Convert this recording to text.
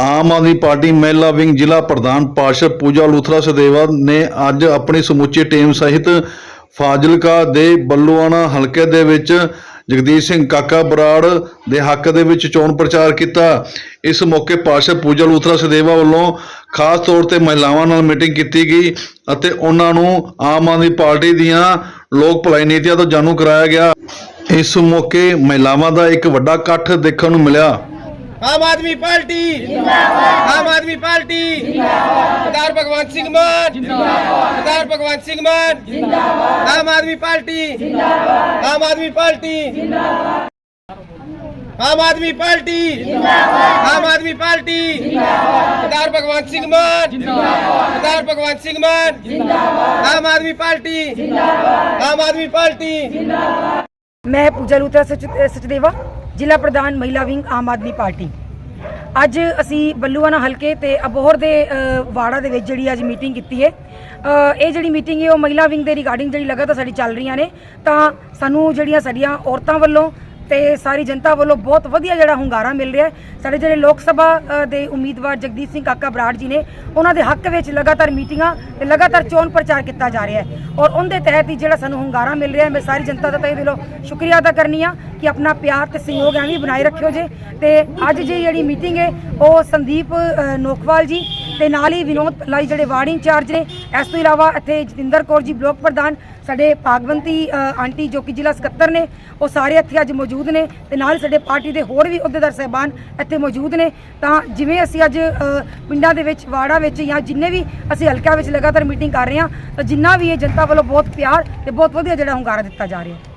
Aam Aadmi party ਮਹਿਲਾ wing ਜ਼ਿਲ੍ਹਾ ਪ੍ਰਧਾਨ ਪਾਰਸ਼ਦ ਪੂਜਾ ਲੂਥਰਾ ਸਦੇਵਾ ਨੇ ਅੱਜ ਆਪਣੀ ਸਮੁੱਚੀ ਟੀਮ ਸਹਿਤ ਫਾਜ਼ਿਲਕਾ ਦੇ ਬੱਲੂਆਣਾ ਹਲਕੇ ਦੇ ਵਿੱਚ ਜਗਦੀਸ਼ ਸਿੰਘ ਕਾਕਾ ਬਰਾੜ ਦੇ ਹੱਕ ਦੇ ਵਿੱਚ ਚੋਣ ਪ੍ਰਚਾਰ ਕੀਤਾ। ਇਸ ਮੌਕੇ ਪਾਰਸ਼ਦ ਪੂਜਾ ਲੂਥਰਾ ਸਦੇਵਾ ਵੱਲੋਂ ਖਾਸ ਤੌਰ ਤੇ ਮਹਿਲਾਵਾਂ ਨਾਲ ਮੀਟਿੰਗ ਕੀਤੀ ਗਈ ਅਤੇ ਉਹਨਾਂ ਨੂੰ ਆਮ ਆਦਮੀ ਪਾਰਟੀ ਦੀਆਂ ਲੋਕ ਭਲਾਈ ਨੀਤੀਆਂ ਤੋਂ ਜਾਣੂ ਕਰਾਇਆ ਗਿਆ। ਇਸ ਮੌਕੇ ਮਹਿਲਾਵਾਂ ਦਾ ਇੱਕ ਵੱਡਾ ਇਕੱਠ ਦੇਖਣ ਨੂੰ ਮਿਲਿਆ। ਆਮ ਆਦਮੀ ਪਾਰਟੀ ਜਿੰਦਾਬਾਦ ਆਮ ਆਦਮੀ ਪਾਰਟੀ ਜਿੰਦਾਬਾਦ ਸਰਦਾਰ ਭਗਵੰਤ ਸਿੰਘ ਮਾਨ ਜਿੰਦਾਬਾਦ ਸਰਦਾਰ ਭਗਵੰਤ ਸਿੰਘ ਮਾਨ ਜਿੰਦਾਬਾਦ ਆਮ ਆਦਮੀ ਪਾਰਟੀ ਜਿੰਦਾਬਾਦ ਆਮ ਆਦਮੀ ਪਾਰਟੀ ਜਿੰਦਾਬਾਦ ਆਮ ਆਦਮੀ ਪਾਰਟੀ ਜਿੰਦਾਬਾਦ ਆਮ ਆਦਮੀ ਪਾਰਟੀ ਜਿੰਦਾਬਾਦ ਸਰਦਾਰ ਭਗਵੰਤ ਸਿੰਘ ਮਾਨ ਜਿੰਦਾਬਾਦ ਸਰਦਾਰ ਭਗਵੰਤ ਸਿੰਘ ਮਾਨ ਜਿੰਦਾਬਾਦ ਜ਼ਿਲ੍ਹਾ ਪ੍ਰਧਾਨ ਮਹਿਲਾ ਵਿੰਗ ਆਮ ਆਦਮੀ ਪਾਰਟੀ। ਅੱਜ ਅਸੀਂ ਬੱਲੂਆਣਾ ਹਲਕੇ ਤੇ ਅਬੋਹਰ ਦੇ ਵਾੜਾ ਦੇ ਵਿੱਚ ਜਿਹੜੀ ਅੱਜ ਮੀਟਿੰਗ ਕੀਤੀ ਹੈ। ਇਹ ਜਿਹੜੀ ਮੀਟਿੰਗ ਹੈ ਉਹ ਮਹਿਲਾ ਵਿੰਗ ਦੇ ਰਿਗਾਰਡਿੰਗ ਜਿਹੜੀ ਲਗਾਤਾਰ ਸਾਡੀ ਚੱਲ ਰਹੀਆਂ ਨੇ। ਤਾਂ ਸਾਨੂੰ ਜਿਹੜੀਆਂ ਸਾਡੀਆਂ ਔਰਤਾਂ ਵੱਲੋਂ ਤੇ ਸਾਰੀ ਜਨਤਾ ਵੱਲੋਂ ਬਹੁਤ ਵਧੀਆ ਜਿਹੜਾ ਹੁੰਗਾਰਾ ਮਿਲ ਰਿਹਾ ਸਾਡੇ ਜਿਹੜੇ ਲੋਕ ਸਭਾ ਦੇ ਉਮੀਦਵਾਰ ਜਗਦੀਪ ਸਿੰਘ ਕਾਕਾ ਬਰਾੜ ਜੀ ਨੇ ਉਹਨਾਂ ਦੇ ਹੱਕ ਵਿੱਚ ਲਗਾਤਾਰ ਮੀਟਿੰਗਾਂ ਤੇ ਲਗਾਤਾਰ ਚੋਣ ਪ੍ਰਚਾਰ ਕੀਤਾ ਜਾ ਰਿਹਾ ਹੈ। ਔਰ ਉਹਦੇ ਤਹਿਤ ਹੀ ਜਿਹੜਾ ਸਾਨੂੰ ਹੁੰਗਾਰਾ ਮਿਲ ਰਿਹਾ ਮੈਂ ਸਾਰੀ ਜਨਤਾ ਦਾ ਤਹਿ ਦਿਲੋਂ ਸ਼ੁਕਰੀਆ ਅਦਾ ਕਰਨੀ ਆ ਕਿ ਆਪਣਾ ਪਿਆਰ ਤੇ ਸਹਿਯੋਗ ਐਵੇਂ ਹੀ ਬਣਾਈ ਰੱਖਿਓ ਜੇ। ਤੇ ਅੱਜ ਜੀ ਜਿਹੜੀ ਮੀਟਿੰਗ ਹੈ ਉਹ ਸੰਦੀਪ ਅ, ਨੋਕਵਾਲ ਜੀ ਤੇ ਨਾਲ ਹੀ ਵਿਨੋਦ ਲਾਈ ਜਿਹੜੇ ਵਾਰਡ ਇੰਚਾਰਜ ਨੇ, ਇਸ ਤੋਂ ਇਲਾਵਾ ਇੱਥੇ ਜਤਿੰਦਰ ਕੌਰ ਜੀ ਬਲਾਕ ਪ੍ਰਧਾਨ, ਸਾਡੇ ਭਾਗਵੰਤੀ ਆਂਟੀ ਜੋ ਕਿ ਜ਼ਿਲ੍ਹਾ ਸਕੱਤਰ ਨੇ, ਉਹ ਸਾਰੇ ਇੱਥੇ ਅੱਜ ਮੌਜੂਦ ਨੇ ਤੇ ਨਾਲ ਹੀ ਸਾਡੇ ਪਾਰਟੀ ਦੇ ਹੋਰ ਵੀ ਅਹੁਦੇਦਾਰ ਸਹਿਬਾਨ ਇੱਥੇ ਮੌਜੂਦ ਨੇ। ਤਾਂ ਜਿਵੇਂ ਅਸੀਂ ਅੱਜ ਪਿੰਡਾਂ ਦੇ ਵਿੱਚ ਵਾੜਾ ਵਿੱਚ ਜਾਂ ਜਿੰਨੇ ਵੀ ਅਸੀਂ ਹਲਕਿਆਂ ਵਿੱਚ ਲਗਾਤਾਰ ਮੀਟਿੰਗ ਕਰ ਰਹੇ ਹਾਂ, ਤਾਂ ਜਿੰਨਾ ਵੀ ਇਹ ਜਨਤਾ ਵੱਲੋਂ ਬਹੁਤ ਪਿਆਰ ਤੇ ਬਹੁਤ ਵਧੀਆ ਜਿਹੜਾ ਹੁੰਗਾਰਾ ਦਿੱਤਾ ਜਾ ਰਿਹਾ।